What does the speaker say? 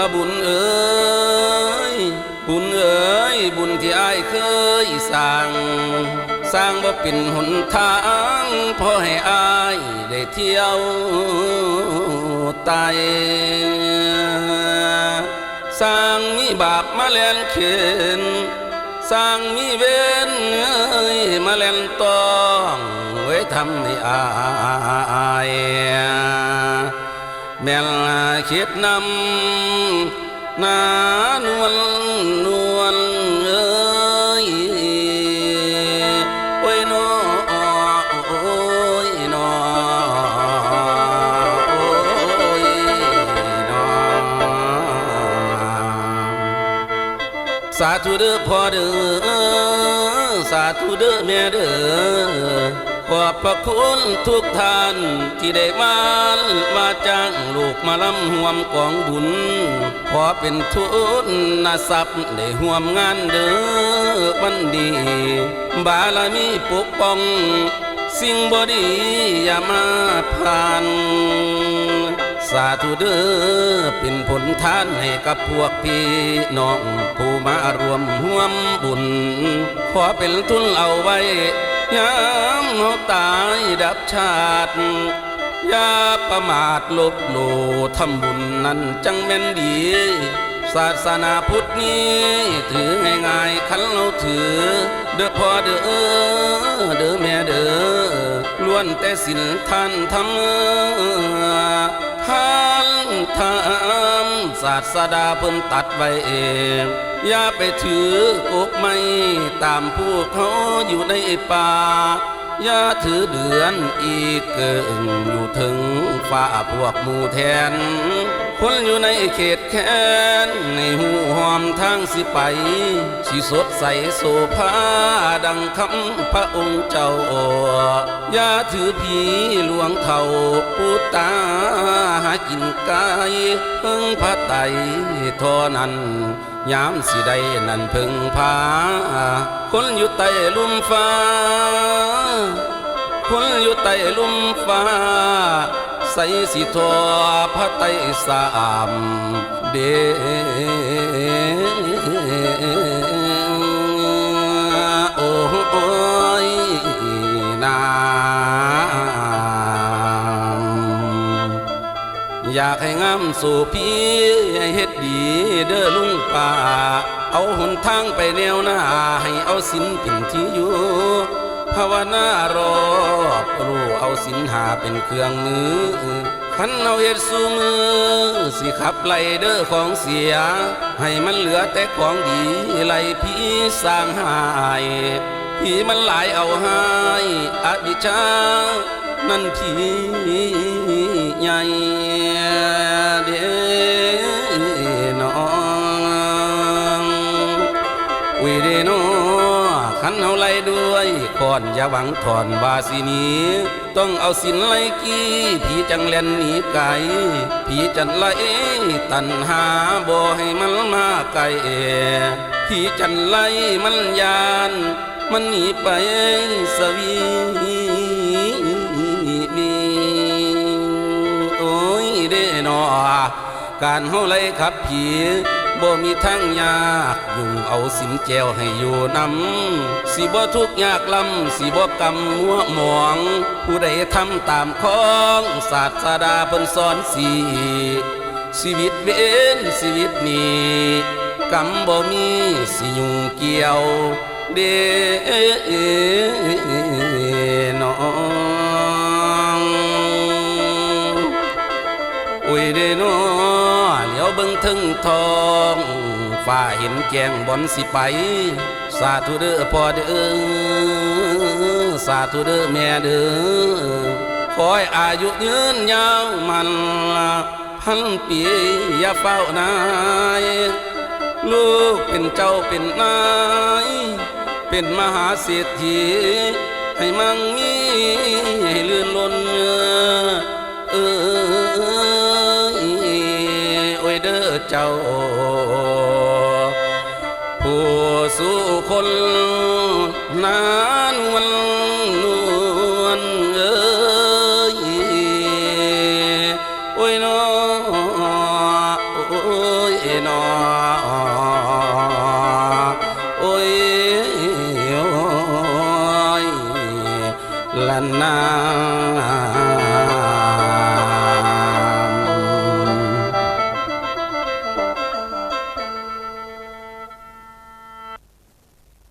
ละบุญเอ๋ยบุญเอ๋ยบุญที่อ้ายเคยสร้าง สร้างบ่เป็นหนทางพอให้อ้ายได้เที่ยวไตสร้างมีบาปมาแลนเข็นสร้างมีเวรเอ้ยมาเล่นต้องไว้ทำให้อาย แม่ลาคิดนำนานวลนวลเอ้ยโอ้ยนอโอ้ยนอโอ้ยนอสาธุเด้อพ่อเด้อสาธุเด้อแม่เด้อ ขอบพระคุณทุกท่านที่ได้มามาจ้างลูกมาลำห่วมกองบุญ ขอเป็นทุนนาทรัพย์ได้ห่วมงานเด้อวันดี บารมีปกป้อง สิ่งบดีอย่ามาผ่าน สาธุเด้อเป็นผลทานให้กับพวกพี่น้อง ผู้มารวมห่วมบุญ ขอเป็นทุนเอาไว้ ยามเฮาตายดับชาติอย่าประมาทลบหลู่ทำบุญนั้นจังแม่นดี ศาสนาพุทธนี้ถือง่ายๆคันเราถือ เด้อพ่อเด้อเด้อแม่เด้อล้วนแต่สินท่านทำท่านทำศาสดาเพิ่นตัดไว้เอง อย่าไปถือกกไม่ตามพวกเขาอยู่ในป่า อย่าถือเดือนอีกเกิงอยู่ถึงฝ่าพวกมูแทน คนอยู่ในเขตแค้นในหูหอมทางสิไปสิสดใสโสภาดังคำพระองค์เจ้าอย่าถือผีหลวงเท่าปูตาหากินกายเพิ่งพระไตรเทอนั้นยามสิได้นั่นพึงพา คนอยู่ใต้ลุ่มฟ้า คนอยู่ใต้ลุ่มฟ้า ใส่สิทอพระไตสามเดโอ้ยนามอยากให้งามสู่พี่ให้เฮ็ดดีเด้อลุงป่า เอาหนทางไปแนวหน้า ให้เอาสินเป็นที่อยู่ ภาวนารอบรู้เอาสินหาเป็นเครื่องมือขันเอาเฮ็ดสู่มือ สิขับไล่เด้อของเสีย ให้มันเหลือแต่ของดีไล่พี่สร้างหายพี่มันหลายเอาให้อวิชชานั่นพี่ใหญ่ ขันเอาไล่ด้วยก่อนอย่าหวังถอนวาสินีต้องเอาสินไล่กี้ ผีจังเล่นหนีไกลผีจันไล่ตันหาบ่ให้มันมาไกลผีจันไล่มันยาน มันหนีไปสวีมีโอ้ยเด้นอการเฮาไล่ขับผี บ่มีทางยากยุ่งเอาสินแจวให้อยู่นำสิบ่ทุกยากลำสิบ่กำมัวหมอง ผู้ใดทำตามของศาสดาเพิ่นสอนสีชีวิตเว้นชีวิตนี้กำบ่มีสิยุ่งเกี่ยวเด้ บิ่งถึงทองฝ่าเห็นแจงบอนสิไป สาธุเด้อพ่อเด้อสาธุเด้อแม่เด้อขอให้อายุยืนยาวมันพันปีอย่าเฝ้านาย ลูกเป็นเจ้าเป็นนาย เป็นมหาเศรษฐีให้มั่งมี จ้า ผู้สู้คนนานวันนวลเอ้ยโอ้ยนอโอ้ยนอโอ้ยลันนา